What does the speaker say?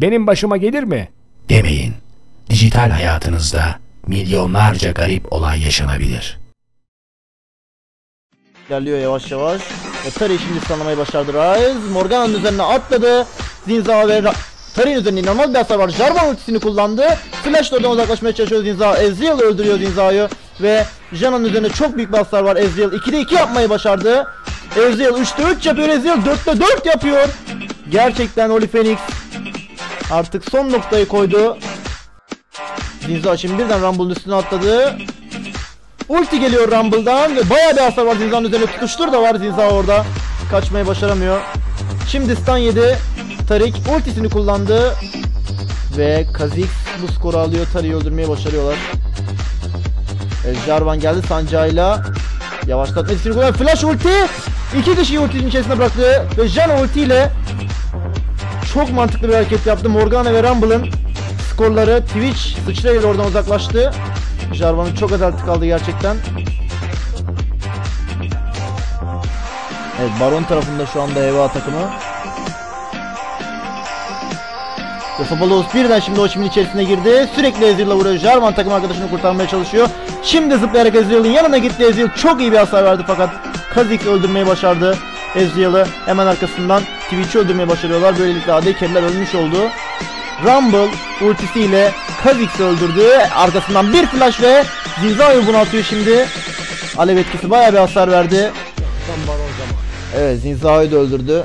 benim başıma gelir mi? Demeyin. Dijital hayatınızda milyonlarca garip olay yaşanabilir. İlerliyor yavaş yavaş. Ve Tari şimdi stunlamayı başardı Rise. Morgana'nın üzerine atladı. Zinza ve Tari'nin üzerinde inanılmaz bir hasar var. Jarvan ultisini kullandı. Flash da oradan uzaklaşmaya çalışıyor Zinza. Ezreal öldürüyor Zinza'yı. Ve Jana'nın üzerinde çok büyük bir hasar var Ezreal. 2'de 2 yapmayı başardı. Ezreal 3'te 3 yapıyor. Ezreal 4'te 4 yapıyor. Gerçekten Oli Phoenix artık son noktayı koydu. Zinza şimdi birden Rumble'ın üstüne atladı. Ulti geliyor Rumble'dan ve bayağı bir hasar var Zinza'nın üzerine tutuştur da var Zinza orada. Kaçmayı başaramıyor. Şimdi stun yedi. Tarik ultisini kullandı. Ve Kha'Zix bu skoru alıyor. Tarik'i öldürmeyi başarıyorlar. E, Jarvan geldi sancağıyla. Yavaşlatma etkisini kullanıyor. Flash ulti. İki kişiyi ultinin içerisine bıraktı. Ve Jan ultiyle çok mantıklı bir hareket yaptı. Morgana ve Rumble'ın skorları Twitch sıçrayla oradan uzaklaştı. Jarvan'ın çok az altı kaldı gerçekten. Evet Baron tarafında şu anda EVA takımı. Fabalos birden şimdi o çimin içerisine girdi. Sürekli Ezreal'la vuruyor. Jarvan takım arkadaşını kurtarmaya çalışıyor. Şimdi zıplayarak Ezreal'ın yanına gitti. Ezreal çok iyi bir hasar verdi fakat Kha'Zix öldürmeyi başardı. Ezreal'ı hemen arkasından Twitch'i öldürmeyi başarıyorlar. Böylelikle AD Carry'ler ölmüş oldu. Rumble ultisiyle Kha'Zix'i öldürdü. Arkasından bir flash ve Zinza'yı bunaltıyor şimdi. Alev etkisi bayağı bir hasar verdi. Evet Zinza'yı da öldürdü.